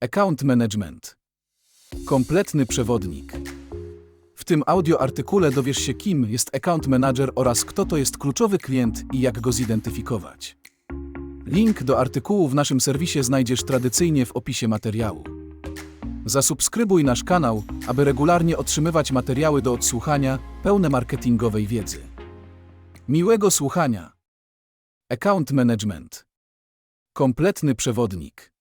Account Management. Kompletny przewodnik. W tym audioartykule dowiesz się, kim jest Account Manager oraz kto to jest kluczowy klient i jak go zidentyfikować. Link do artykułu w naszym serwisie znajdziesz tradycyjnie w opisie materiału. Zasubskrybuj nasz kanał, aby regularnie otrzymywać materiały do odsłuchania pełne marketingowej wiedzy. Miłego słuchania. Account Management. Kompletny przewodnik.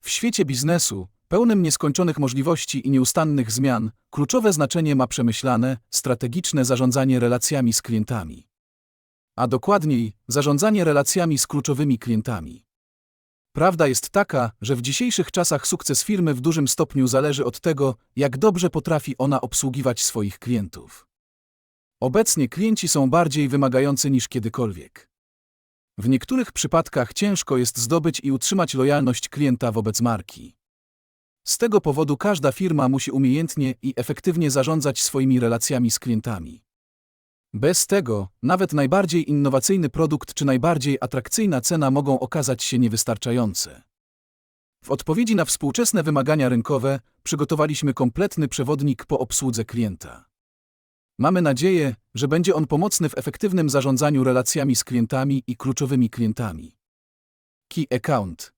W świecie biznesu, pełnym nieskończonych możliwości i nieustannych zmian, kluczowe znaczenie ma przemyślane, strategiczne zarządzanie relacjami z klientami. A dokładniej, zarządzanie relacjami z kluczowymi klientami. Prawda jest taka, że w dzisiejszych czasach sukces firmy w dużym stopniu zależy od tego, jak dobrze potrafi ona obsługiwać swoich klientów. Obecnie klienci są bardziej wymagający niż kiedykolwiek. W niektórych przypadkach ciężko jest zdobyć i utrzymać lojalność klienta wobec marki. Z tego powodu każda firma musi umiejętnie i efektywnie zarządzać swoimi relacjami z klientami. Bez tego, nawet najbardziej innowacyjny produkt czy najbardziej atrakcyjna cena mogą okazać się niewystarczające. W odpowiedzi na współczesne wymagania rynkowe przygotowaliśmy kompletny przewodnik po obsłudze klienta. Mamy nadzieję, że będzie on pomocny w efektywnym zarządzaniu relacjami z klientami i kluczowymi klientami. Key Account.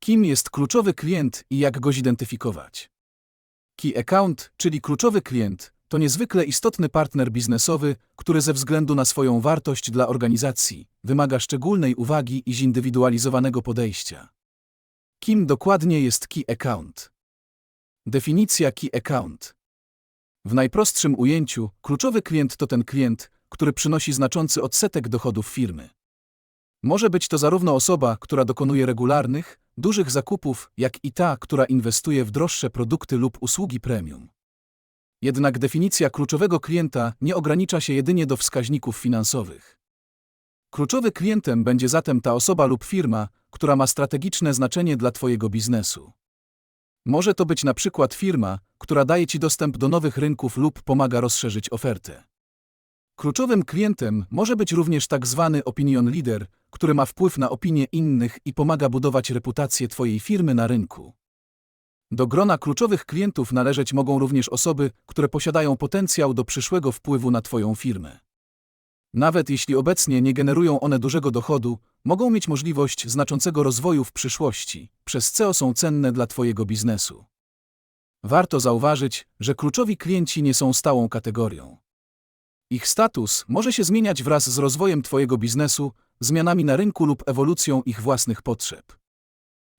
Kim jest kluczowy klient i jak go zidentyfikować? Key Account, czyli kluczowy klient, to niezwykle istotny partner biznesowy, który ze względu na swoją wartość dla organizacji wymaga szczególnej uwagi i zindywidualizowanego podejścia. Kim dokładnie jest Key Account? Definicja Key Account. W najprostszym ujęciu, kluczowy klient to ten klient, który przynosi znaczący odsetek dochodów firmy. Może być to zarówno osoba, która dokonuje regularnych, dużych zakupów, jak i ta, która inwestuje w droższe produkty lub usługi premium. Jednak definicja kluczowego klienta nie ogranicza się jedynie do wskaźników finansowych. Kluczowy klientem będzie zatem ta osoba lub firma, która ma strategiczne znaczenie dla Twojego biznesu. Może to być na przykład firma, która daje Ci dostęp do nowych rynków lub pomaga rozszerzyć ofertę. Kluczowym klientem może być również tak zwany opinion leader, który ma wpływ na opinie innych i pomaga budować reputację Twojej firmy na rynku. Do grona kluczowych klientów należeć mogą również osoby, które posiadają potencjał do przyszłego wpływu na Twoją firmę. Nawet jeśli obecnie nie generują one dużego dochodu, mogą mieć możliwość znaczącego rozwoju w przyszłości, przez co są cenne dla Twojego biznesu. Warto zauważyć, że kluczowi klienci nie są stałą kategorią. Ich status może się zmieniać wraz z rozwojem Twojego biznesu, zmianami na rynku lub ewolucją ich własnych potrzeb.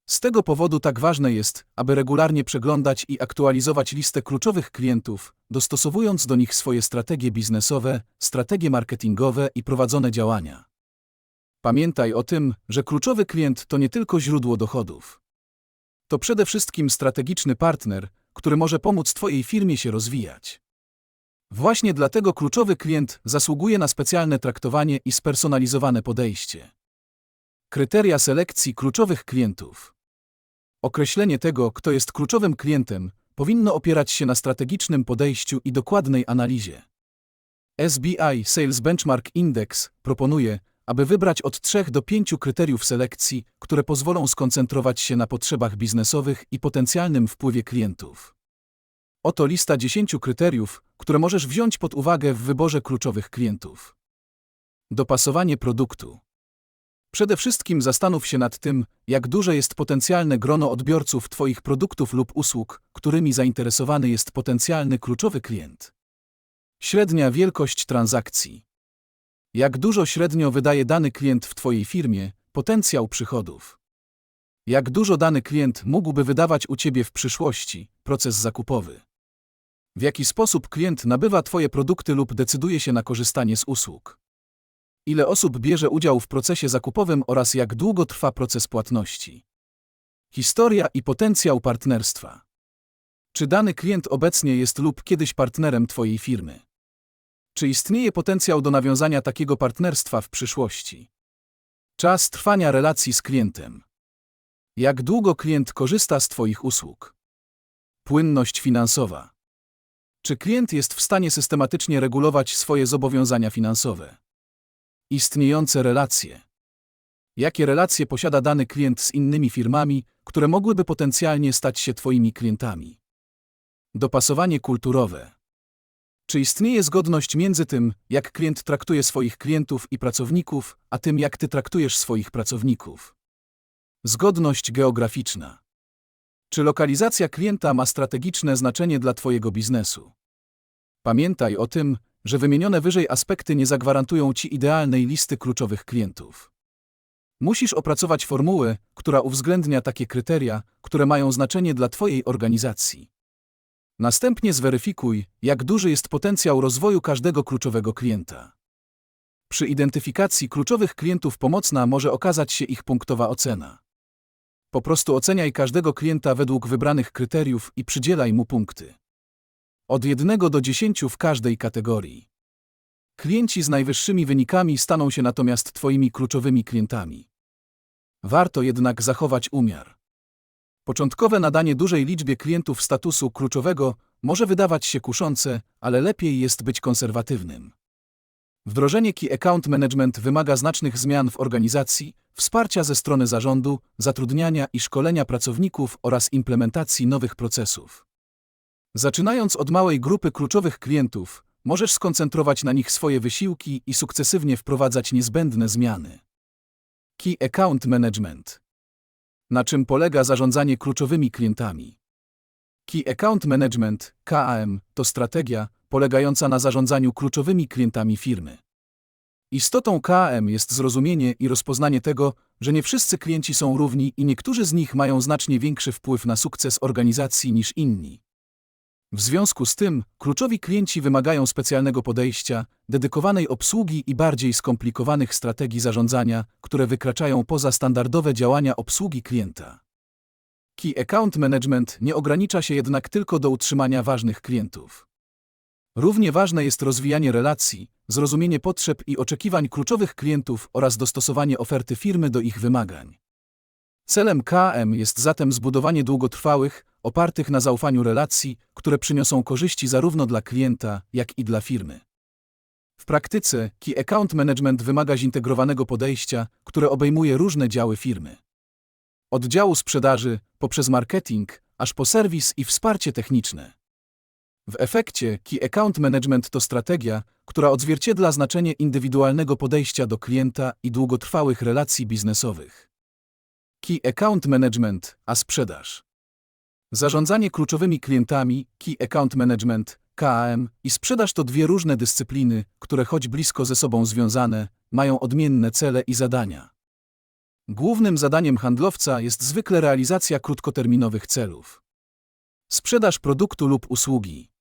Z tego powodu tak ważne jest, aby regularnie przeglądać i aktualizować listę kluczowych klientów, dostosowując do nich swoje strategie biznesowe, strategie marketingowe i prowadzone działania. Pamiętaj o tym, że kluczowy klient to nie tylko źródło dochodów. To przede wszystkim strategiczny partner, który może pomóc Twojej firmie się rozwijać. Właśnie dlatego kluczowy klient zasługuje na specjalne traktowanie i spersonalizowane podejście. Kryteria selekcji kluczowych klientów. Określenie tego, kto jest kluczowym klientem, powinno opierać się na strategicznym podejściu i dokładnej analizie. SBI Sales Benchmark Index proponuje, aby wybrać od 3 do 5 kryteriów selekcji, które pozwolą skoncentrować się na potrzebach biznesowych i potencjalnym wpływie klientów. Oto lista 10 kryteriów, które możesz wziąć pod uwagę w wyborze kluczowych klientów. Dopasowanie produktu. Przede wszystkim zastanów się nad tym, jak duże jest potencjalne grono odbiorców Twoich produktów lub usług, którymi zainteresowany jest potencjalny kluczowy klient. Średnia wielkość transakcji. Jak dużo średnio wydaje dany klient w Twojej firmie, potencjał przychodów. Jak dużo dany klient mógłby wydawać u Ciebie w przyszłości, proces zakupowy. W jaki sposób klient nabywa Twoje produkty lub decyduje się na korzystanie z usług. Ile osób bierze udział w procesie zakupowym oraz jak długo trwa proces płatności. Historia i potencjał partnerstwa. Czy dany klient obecnie jest lub kiedyś partnerem Twojej firmy? Czy istnieje potencjał do nawiązania takiego partnerstwa w przyszłości? Czas trwania relacji z klientem. Jak długo klient korzysta z Twoich usług? Płynność finansowa. Czy klient jest w stanie systematycznie regulować swoje zobowiązania finansowe? Istniejące relacje. Jakie relacje posiada dany klient z innymi firmami, które mogłyby potencjalnie stać się Twoimi klientami. Dopasowanie kulturowe. Czy istnieje zgodność między tym, jak klient traktuje swoich klientów i pracowników, a tym, jak Ty traktujesz swoich pracowników? Zgodność geograficzna. Czy lokalizacja klienta ma strategiczne znaczenie dla Twojego biznesu? Pamiętaj o tym, że wymienione wyżej aspekty nie zagwarantują Ci idealnej listy kluczowych klientów. Musisz opracować formułę, która uwzględnia takie kryteria, które mają znaczenie dla Twojej organizacji. Następnie zweryfikuj, jak duży jest potencjał rozwoju każdego kluczowego klienta. Przy identyfikacji kluczowych klientów pomocna może okazać się ich punktowa ocena. Po prostu oceniaj każdego klienta według wybranych kryteriów i przydzielaj mu punkty. Od 1 do 10 w każdej kategorii. Klienci z najwyższymi wynikami staną się natomiast Twoimi kluczowymi klientami. Warto jednak zachować umiar. Początkowe nadanie dużej liczbie klientów statusu kluczowego może wydawać się kuszące, ale lepiej jest być konserwatywnym. Wdrożenie Key Account Management wymaga znacznych zmian w organizacji, wsparcia ze strony zarządu, zatrudniania i szkolenia pracowników oraz implementacji nowych procesów. Zaczynając od małej grupy kluczowych klientów, możesz skoncentrować na nich swoje wysiłki i sukcesywnie wprowadzać niezbędne zmiany. Key Account Management. Na czym polega zarządzanie kluczowymi klientami? Key Account Management, KAM, to strategia polegająca na zarządzaniu kluczowymi klientami firmy. Istotą KAM jest zrozumienie i rozpoznanie tego, że nie wszyscy klienci są równi i niektórzy z nich mają znacznie większy wpływ na sukces organizacji niż inni. W związku z tym, kluczowi klienci wymagają specjalnego podejścia, dedykowanej obsługi i bardziej skomplikowanych strategii zarządzania, które wykraczają poza standardowe działania obsługi klienta. Key Account Management nie ogranicza się jednak tylko do utrzymania ważnych klientów. Równie ważne jest rozwijanie relacji, zrozumienie potrzeb i oczekiwań kluczowych klientów oraz dostosowanie oferty firmy do ich wymagań. Celem KM jest zatem zbudowanie długotrwałych, opartych na zaufaniu relacji, które przyniosą korzyści zarówno dla klienta, jak i dla firmy. W praktyce Key Account Management wymaga zintegrowanego podejścia, które obejmuje różne działy firmy. Od działu sprzedaży, poprzez marketing, aż po serwis i wsparcie techniczne. W efekcie Key Account Management to strategia, która odzwierciedla znaczenie indywidualnego podejścia do klienta i długotrwałych relacji biznesowych. Key Account Management, a sprzedaż. Zarządzanie kluczowymi klientami, Key Account Management, KAM i sprzedaż to dwie różne dyscypliny, które choć blisko ze sobą związane, mają odmienne cele i zadania. Głównym zadaniem handlowca jest zwykle realizacja krótkoterminowych celów. Sprzedaż produktu lub usługi.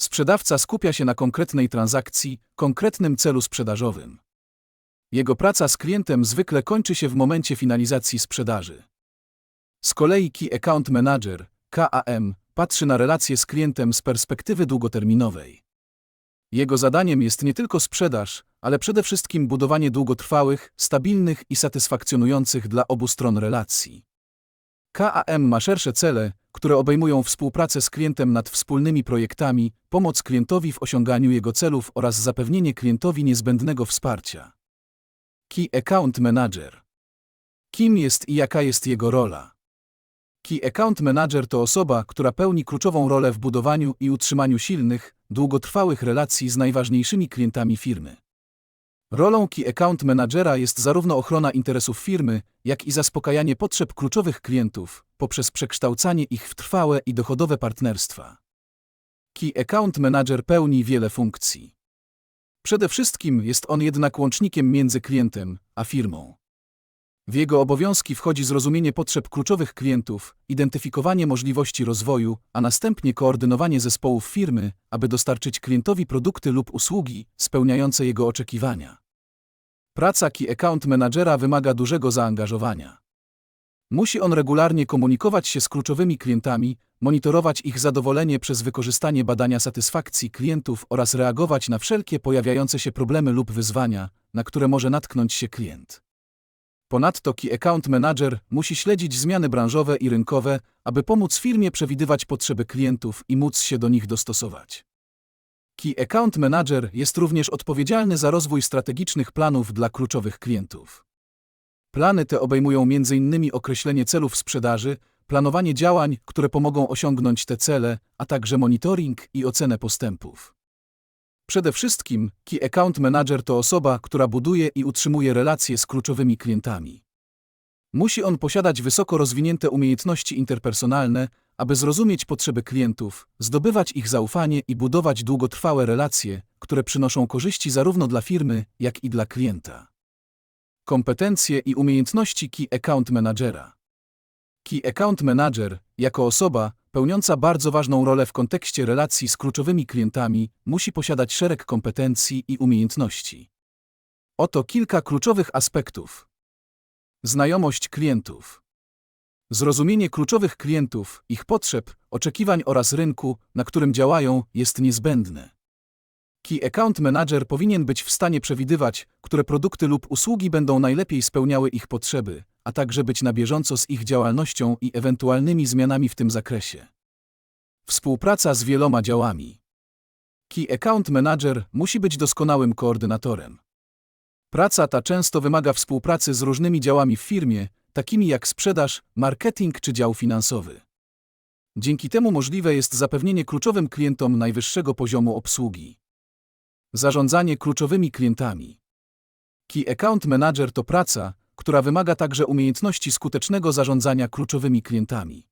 Sprzedawca skupia się na konkretnej transakcji, konkretnym celu sprzedażowym. Jego praca z klientem zwykle kończy się w momencie finalizacji sprzedaży. Z kolei Key Account Manager, KAM, patrzy na relacje z klientem z perspektywy długoterminowej. Jego zadaniem jest nie tylko sprzedaż, ale przede wszystkim budowanie długotrwałych, stabilnych i satysfakcjonujących dla obu stron relacji. KAM ma szersze cele, które obejmują współpracę z klientem nad wspólnymi projektami, pomoc klientowi w osiąganiu jego celów oraz zapewnienie klientowi niezbędnego wsparcia. Key Account Manager. Kim jest i jaka jest jego rola? Key Account Manager to osoba, która pełni kluczową rolę w budowaniu i utrzymaniu silnych, długotrwałych relacji z najważniejszymi klientami firmy. Rolą Key Account Managera jest zarówno ochrona interesów firmy, jak i zaspokajanie potrzeb kluczowych klientów poprzez przekształcanie ich w trwałe i dochodowe partnerstwa. Key Account Manager pełni wiele funkcji. Przede wszystkim jest on jednak łącznikiem między klientem a firmą. W jego obowiązki wchodzi zrozumienie potrzeb kluczowych klientów, identyfikowanie możliwości rozwoju, a następnie koordynowanie zespołów firmy, aby dostarczyć klientowi produkty lub usługi spełniające jego oczekiwania. Praca Key Account Managera wymaga dużego zaangażowania. Musi on regularnie komunikować się z kluczowymi klientami, monitorować ich zadowolenie przez wykorzystanie badania satysfakcji klientów oraz reagować na wszelkie pojawiające się problemy lub wyzwania, na które może natknąć się klient. Ponadto Key Account Manager musi śledzić zmiany branżowe i rynkowe, aby pomóc firmie przewidywać potrzeby klientów i móc się do nich dostosować. Key Account Manager jest również odpowiedzialny za rozwój strategicznych planów dla kluczowych klientów. Plany te obejmują m.in. określenie celów sprzedaży, planowanie działań, które pomogą osiągnąć te cele, a także monitoring i ocenę postępów. Przede wszystkim Key Account Manager to osoba, która buduje i utrzymuje relacje z kluczowymi klientami. Musi on posiadać wysoko rozwinięte umiejętności interpersonalne, aby zrozumieć potrzeby klientów, zdobywać ich zaufanie i budować długotrwałe relacje, które przynoszą korzyści zarówno dla firmy, jak i dla klienta. Kompetencje i umiejętności Key Account Managera. Key Account Manager, jako osoba pełniąca bardzo ważną rolę w kontekście relacji z kluczowymi klientami, musi posiadać szereg kompetencji i umiejętności. Oto kilka kluczowych aspektów. Znajomość klientów. Zrozumienie kluczowych klientów, ich potrzeb, oczekiwań oraz rynku, na którym działają, jest niezbędne. Key Account Manager powinien być w stanie przewidywać, które produkty lub usługi będą najlepiej spełniały ich potrzeby, a także być na bieżąco z ich działalnością i ewentualnymi zmianami w tym zakresie. Współpraca z wieloma działami. Key Account Manager musi być doskonałym koordynatorem. Praca ta często wymaga współpracy z różnymi działami w firmie, takimi jak sprzedaż, marketing czy dział finansowy. Dzięki temu możliwe jest zapewnienie kluczowym klientom najwyższego poziomu obsługi. Zarządzanie kluczowymi klientami. Key Account Manager to praca, która wymaga także umiejętności skutecznego zarządzania kluczowymi klientami.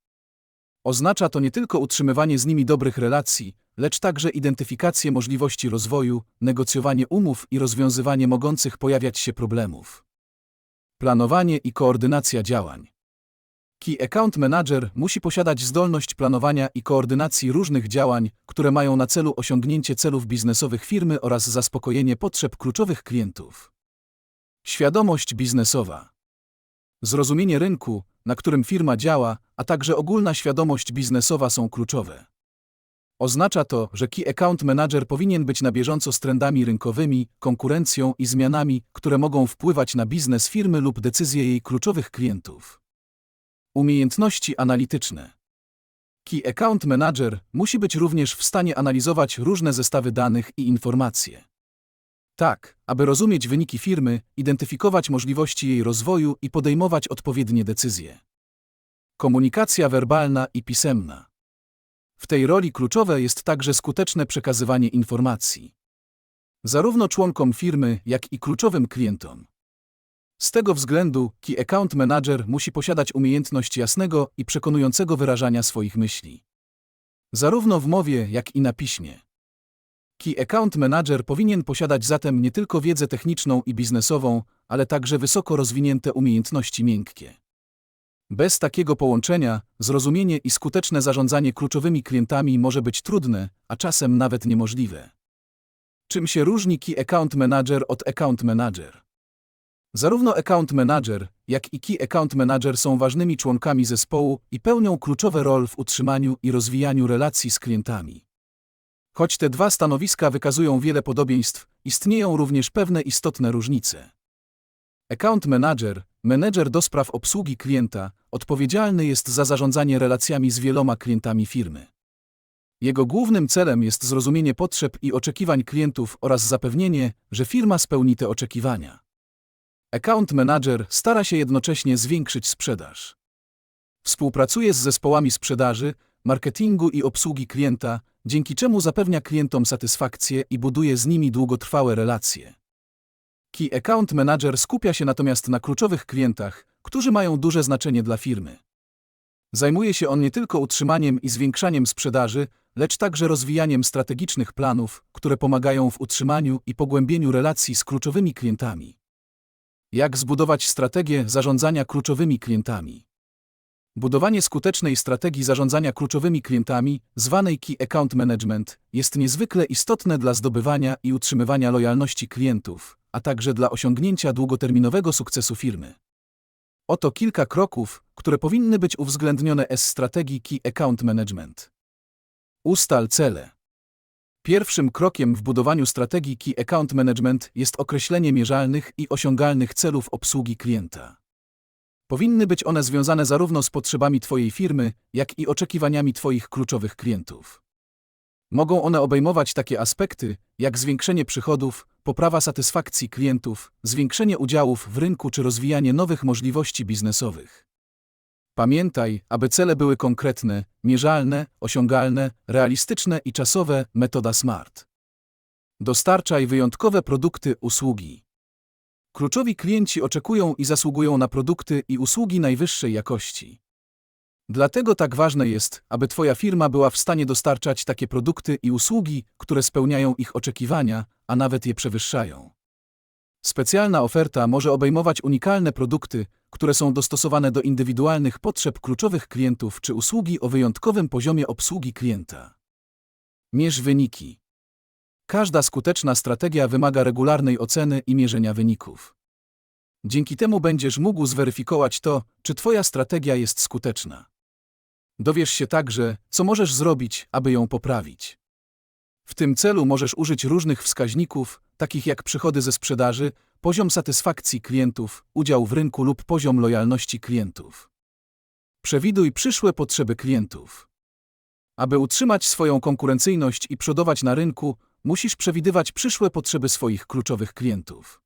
Oznacza to nie tylko utrzymywanie z nimi dobrych relacji, lecz także identyfikację możliwości rozwoju, negocjowanie umów i rozwiązywanie mogących pojawiać się problemów. Planowanie i koordynacja działań. Key Account Manager musi posiadać zdolność planowania i koordynacji różnych działań, które mają na celu osiągnięcie celów biznesowych firmy oraz zaspokojenie potrzeb kluczowych klientów. Świadomość biznesowa. Zrozumienie rynku, na którym firma działa, a także ogólna świadomość biznesowa są kluczowe. Oznacza to, że Key Account Manager powinien być na bieżąco z trendami rynkowymi, konkurencją i zmianami, które mogą wpływać na biznes firmy lub decyzje jej kluczowych klientów. Umiejętności analityczne. Key Account Manager musi być również w stanie analizować różne zestawy danych i informacje. Tak, aby rozumieć wyniki firmy, identyfikować możliwości jej rozwoju i podejmować odpowiednie decyzje. Komunikacja werbalna i pisemna. W tej roli kluczowe jest także skuteczne przekazywanie informacji. Zarówno członkom firmy, jak i kluczowym klientom. Z tego względu Key Account Manager musi posiadać umiejętność jasnego i przekonującego wyrażania swoich myśli. Zarówno w mowie, jak i na piśmie. Key Account Manager powinien posiadać zatem nie tylko wiedzę techniczną i biznesową, ale także wysoko rozwinięte umiejętności miękkie. Bez takiego połączenia, zrozumienie i skuteczne zarządzanie kluczowymi klientami może być trudne, a czasem nawet niemożliwe. Czym się różni Key Account Manager od Account Manager? Zarówno Account Manager, jak i Key Account Manager są ważnymi członkami zespołu i pełnią kluczowe role w utrzymaniu i rozwijaniu relacji z klientami. Choć te dwa stanowiska wykazują wiele podobieństw, istnieją również pewne istotne różnice. Account Manager, menedżer do spraw obsługi klienta, odpowiedzialny jest za zarządzanie relacjami z wieloma klientami firmy. Jego głównym celem jest zrozumienie potrzeb i oczekiwań klientów oraz zapewnienie, że firma spełni te oczekiwania. Account Manager stara się jednocześnie zwiększyć sprzedaż. Współpracuje z zespołami sprzedaży, marketingu i obsługi klienta, dzięki czemu zapewnia klientom satysfakcję i buduje z nimi długotrwałe relacje. Key Account Manager skupia się natomiast na kluczowych klientach, którzy mają duże znaczenie dla firmy. Zajmuje się on nie tylko utrzymaniem i zwiększaniem sprzedaży, lecz także rozwijaniem strategicznych planów, które pomagają w utrzymaniu i pogłębieniu relacji z kluczowymi klientami. Jak zbudować strategię zarządzania kluczowymi klientami? Budowanie skutecznej strategii zarządzania kluczowymi klientami, zwanej Key Account Management, jest niezwykle istotne dla zdobywania i utrzymywania lojalności klientów, a także dla osiągnięcia długoterminowego sukcesu firmy. Oto kilka kroków, które powinny być uwzględnione z strategii Key Account Management. Ustal cele. Pierwszym krokiem w budowaniu strategii Key Account Management jest określenie mierzalnych i osiągalnych celów obsługi klienta. Powinny być one związane zarówno z potrzebami Twojej firmy, jak i oczekiwaniami Twoich kluczowych klientów. Mogą one obejmować takie aspekty, jak zwiększenie przychodów, poprawa satysfakcji klientów, zwiększenie udziałów w rynku czy rozwijanie nowych możliwości biznesowych. Pamiętaj, aby cele były konkretne, mierzalne, osiągalne, realistyczne i czasowe, metoda SMART. Dostarczaj wyjątkowe produkty, usługi. Kluczowi klienci oczekują i zasługują na produkty i usługi najwyższej jakości. Dlatego tak ważne jest, aby Twoja firma była w stanie dostarczać takie produkty i usługi, które spełniają ich oczekiwania, a nawet je przewyższają. Specjalna oferta może obejmować unikalne produkty, które są dostosowane do indywidualnych potrzeb kluczowych klientów czy usługi o wyjątkowym poziomie obsługi klienta. Mierz wyniki. Każda skuteczna strategia wymaga regularnej oceny i mierzenia wyników. Dzięki temu będziesz mógł zweryfikować to, czy Twoja strategia jest skuteczna. Dowiesz się także, co możesz zrobić, aby ją poprawić. W tym celu możesz użyć różnych wskaźników, takich jak przychody ze sprzedaży, poziom satysfakcji klientów, udział w rynku lub poziom lojalności klientów. Przewiduj przyszłe potrzeby klientów. Aby utrzymać swoją konkurencyjność i przodować na rynku, musisz przewidywać przyszłe potrzeby swoich kluczowych klientów.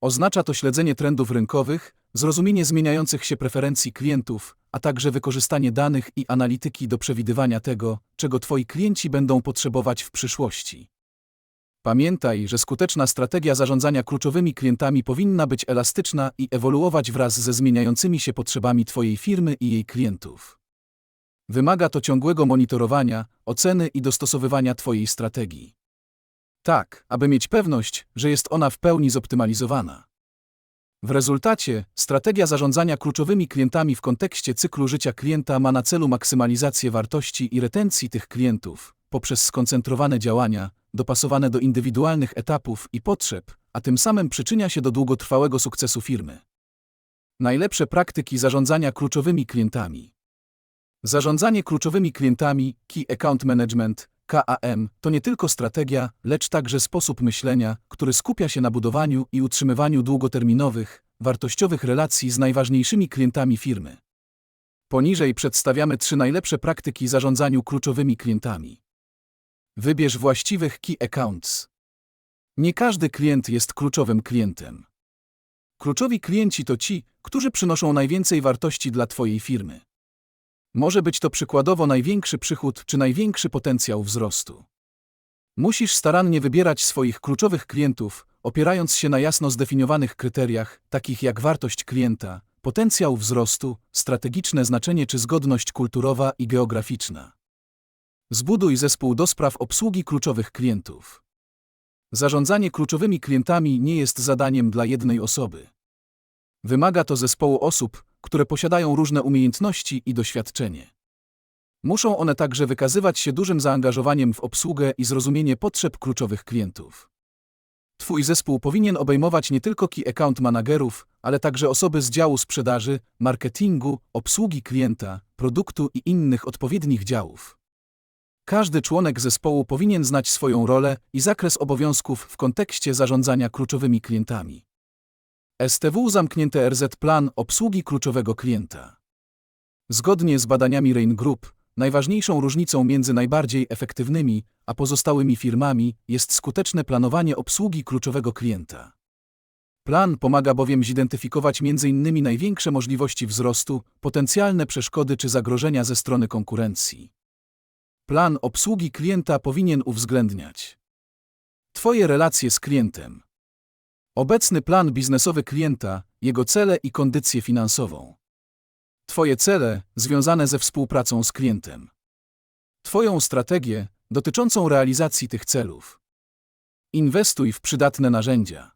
Oznacza to śledzenie trendów rynkowych, zrozumienie zmieniających się preferencji klientów, a także wykorzystanie danych i analityki do przewidywania tego, czego Twoi klienci będą potrzebować w przyszłości. Pamiętaj, że skuteczna strategia zarządzania kluczowymi klientami powinna być elastyczna i ewoluować wraz ze zmieniającymi się potrzebami Twojej firmy i jej klientów. Wymaga to ciągłego monitorowania, oceny i dostosowywania Twojej strategii. Tak, aby mieć pewność, że jest ona w pełni zoptymalizowana. W rezultacie, strategia zarządzania kluczowymi klientami w kontekście cyklu życia klienta ma na celu maksymalizację wartości i retencji tych klientów poprzez skoncentrowane działania, dopasowane do indywidualnych etapów i potrzeb, a tym samym przyczynia się do długotrwałego sukcesu firmy. Najlepsze praktyki zarządzania kluczowymi klientami. Zarządzanie kluczowymi klientami, Key Account Management, KAM, to nie tylko strategia, lecz także sposób myślenia, który skupia się na budowaniu i utrzymywaniu długoterminowych, wartościowych relacji z najważniejszymi klientami firmy. Poniżej przedstawiamy trzy najlepsze praktyki zarządzaniu kluczowymi klientami. Wybierz właściwych key accounts. Nie każdy klient jest kluczowym klientem. Kluczowi klienci to ci, którzy przynoszą najwięcej wartości dla Twojej firmy. Może być to przykładowo największy przychód czy największy potencjał wzrostu. Musisz starannie wybierać swoich kluczowych klientów, opierając się na jasno zdefiniowanych kryteriach, takich jak wartość klienta, potencjał wzrostu, strategiczne znaczenie czy zgodność kulturowa i geograficzna. Zbuduj zespół do spraw obsługi kluczowych klientów. Zarządzanie kluczowymi klientami nie jest zadaniem dla jednej osoby. Wymaga to zespołu osób, które posiadają różne umiejętności i doświadczenie. Muszą one także wykazywać się dużym zaangażowaniem w obsługę i zrozumienie potrzeb kluczowych klientów. Twój zespół powinien obejmować nie tylko key account managerów, ale także osoby z działu sprzedaży, marketingu, obsługi klienta, produktu i innych odpowiednich działów. Każdy członek zespołu powinien znać swoją rolę i zakres obowiązków w kontekście zarządzania kluczowymi klientami. STW zamknięte RZ Plan obsługi kluczowego klienta. Zgodnie z badaniami Rain Group, najważniejszą różnicą między najbardziej efektywnymi a pozostałymi firmami jest skuteczne planowanie obsługi kluczowego klienta. Plan pomaga bowiem zidentyfikować m.in. największe możliwości wzrostu, potencjalne przeszkody czy zagrożenia ze strony konkurencji. Plan obsługi klienta powinien uwzględniać Twoje relacje z klientem, obecny plan biznesowy klienta, jego cele i kondycję finansową, Twoje cele związane ze współpracą z klientem, Twoją strategię dotyczącą realizacji tych celów. Inwestuj w przydatne narzędzia.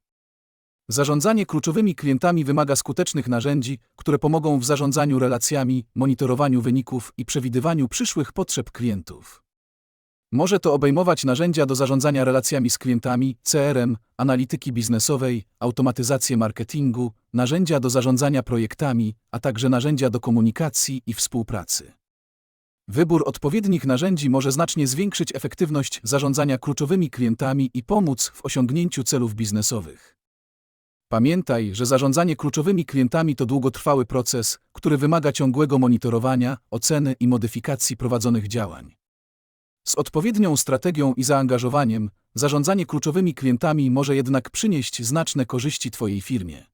Zarządzanie kluczowymi klientami wymaga skutecznych narzędzi, które pomogą w zarządzaniu relacjami, monitorowaniu wyników i przewidywaniu przyszłych potrzeb klientów. Może to obejmować narzędzia do zarządzania relacjami z klientami, CRM, analityki biznesowej, automatyzację marketingu, narzędzia do zarządzania projektami, a także narzędzia do komunikacji i współpracy. Wybór odpowiednich narzędzi może znacznie zwiększyć efektywność zarządzania kluczowymi klientami i pomóc w osiągnięciu celów biznesowych. Pamiętaj, że zarządzanie kluczowymi klientami to długotrwały proces, który wymaga ciągłego monitorowania, oceny i modyfikacji prowadzonych działań. Z odpowiednią strategią i zaangażowaniem, zarządzanie kluczowymi klientami może jednak przynieść znaczne korzyści Twojej firmie.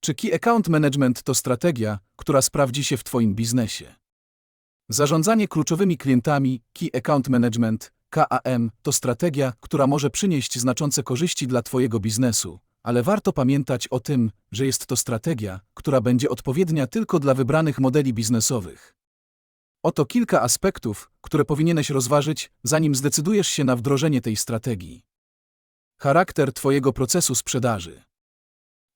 Czy Key Account Management to strategia, która sprawdzi się w Twoim biznesie? Zarządzanie kluczowymi klientami, Key Account Management, KAM, to strategia, która może przynieść znaczące korzyści dla Twojego biznesu, ale warto pamiętać o tym, że jest to strategia, która będzie odpowiednia tylko dla wybranych modeli biznesowych. Oto kilka aspektów, które powinieneś rozważyć, zanim zdecydujesz się na wdrożenie tej strategii. Charakter Twojego procesu sprzedaży.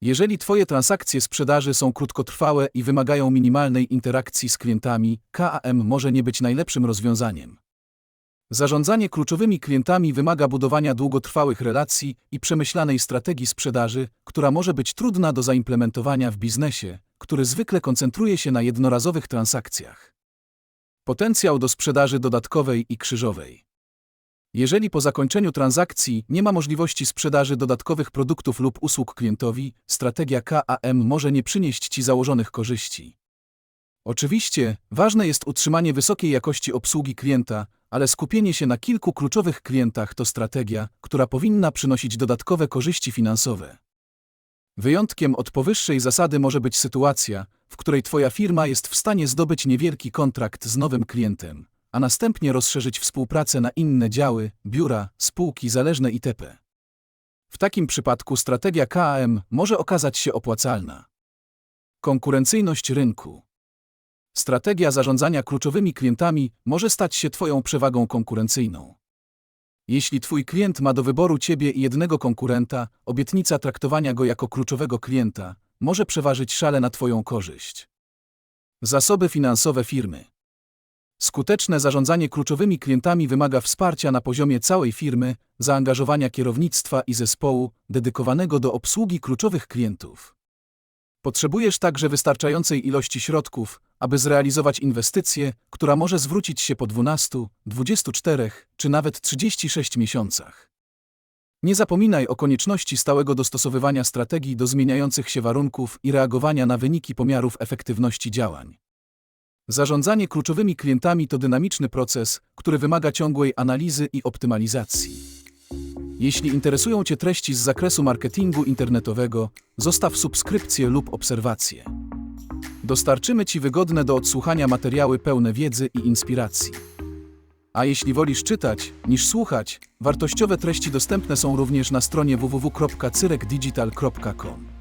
Jeżeli Twoje transakcje sprzedaży są krótkotrwałe i wymagają minimalnej interakcji z klientami, KAM może nie być najlepszym rozwiązaniem. Zarządzanie kluczowymi klientami wymaga budowania długotrwałych relacji i przemyślanej strategii sprzedaży, która może być trudna do zaimplementowania w biznesie, który zwykle koncentruje się na jednorazowych transakcjach. Potencjał do sprzedaży dodatkowej i krzyżowej. Jeżeli po zakończeniu transakcji nie ma możliwości sprzedaży dodatkowych produktów lub usług klientowi, strategia KAM może nie przynieść Ci założonych korzyści. Oczywiście, ważne jest utrzymanie wysokiej jakości obsługi klienta, ale skupienie się na kilku kluczowych klientach to strategia, która powinna przynosić dodatkowe korzyści finansowe. Wyjątkiem od powyższej zasady może być sytuacja, w której Twoja firma jest w stanie zdobyć niewielki kontrakt z nowym klientem, a następnie rozszerzyć współpracę na inne działy, biura, spółki zależne itp. W takim przypadku strategia KAM może okazać się opłacalna. Konkurencyjność rynku. Strategia zarządzania kluczowymi klientami może stać się Twoją przewagą konkurencyjną. Jeśli Twój klient ma do wyboru Ciebie i jednego konkurenta, obietnica traktowania go jako kluczowego klienta może przeważyć szale na Twoją korzyść. Zasoby finansowe firmy. Skuteczne zarządzanie kluczowymi klientami wymaga wsparcia na poziomie całej firmy, zaangażowania kierownictwa i zespołu dedykowanego do obsługi kluczowych klientów. Potrzebujesz także wystarczającej ilości środków, aby zrealizować inwestycję, która może zwrócić się po 12, 24 czy nawet 36 miesiącach. Nie zapominaj o konieczności stałego dostosowywania strategii do zmieniających się warunków i reagowania na wyniki pomiarów efektywności działań. Zarządzanie kluczowymi klientami to dynamiczny proces, który wymaga ciągłej analizy i optymalizacji. Jeśli interesują Cię treści z zakresu marketingu internetowego, zostaw subskrypcję lub obserwację. Dostarczymy Ci wygodne do odsłuchania materiały pełne wiedzy i inspiracji. A jeśli wolisz czytać niż słuchać, wartościowe treści dostępne są również na stronie www.cyrekdigital.com.